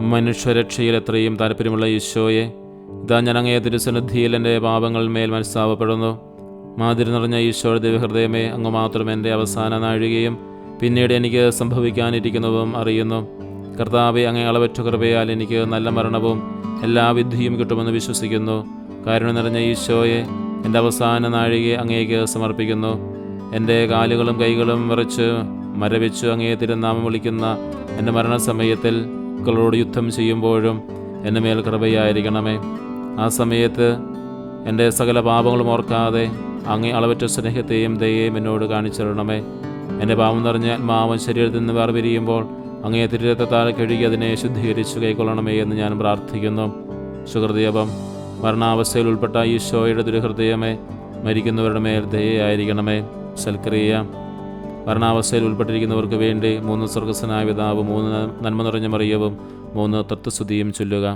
മനുഷ്യരക്ഷയിൽ എത്രയും താല്പര്യമുള്ള ഈശോയെ ഇതാ ഞാൻ അങ്ങേ തിരുസന്നിധിയിൽ എന്റെ പാപങ്ങൾ മേൽ മനസ്സാവപ്പെടുന്നു. മാതിരി നിറഞ്ഞ ഈശോയുടെ ദിവ്യഹൃദയമേ അങ്ങ് മാത്രം എന്റെ അവസാന നാഴികയും പിന്നീട് എനിക്ക് സംഭവിക്കാനിരിക്കുന്നതും അറിയുന്നു. കർത്താവെ അങ്ങേ അളവറ്റ കൃപയാൽ എനിക്ക് നല്ല മരണവും എല്ലാ വിധിയും കിട്ടുമെന്ന് വിശ്വസിക്കുന്നു. കാരുണ നിറഞ്ഞ ഈശോയെ എന്റെ അവസാന നാഴികയെ അങ്ങേക്ക് സമർപ്പിക്കുന്നു. എന്റെ കാലുകളും കൈകളും വിറച്ച് മരവിച്ചു അങ്ങേ തിരുനാമം വിളിക്കുന്ന എന്റെ മരണസമയത്തിൽ മക്കളോട് യുദ്ധം ചെയ്യുമ്പോഴും എന്റെ മേൽ കൃപയായിരിക്കണമേ. ആ സമയത്ത് എന്റെ സകല പാപങ്ങളും ഓർക്കാതെ അങ്ങേ അളവറ്റ സ്നേഹത്തെയും ദയയെയും എന്നോട് കാണിച്ചിരണമേ എന്റെ പാപം നിറഞ്ഞ ആത്മാവും ശരീരത്തിൽ നിന്ന് വേർപിരിയുമ്പോൾ അങ്ങേ തിരുരത്താൽ കഴുകി അതിനെ ശുദ്ധീകരിച്ചു കൈക്കൊള്ളണമേ എന്ന് ഞാൻ പ്രാർത്ഥിക്കുന്നു. സുഹൃദയപം മരണാവസ്ഥയിൽ ഉൾപ്പെട്ട ഈശോയുടെ ദുരഹൃദയമേ മരിക്കുന്നവരുടെ മേൽ ദയയായിരിക്കണമേ. സൽക്രിയ. മരണാവസ്ഥയിൽ ഉൾപ്പെട്ടിരിക്കുന്നവർക്ക് വേണ്ടി മൂന്ന് സ്വർഗസ്വനായ പിതാവ് മൂന്ന് നന്മ നിറഞ്ഞ മറിയവും മൂന്ന് തത്വസ്തുതിയും ചൊല്ലുക.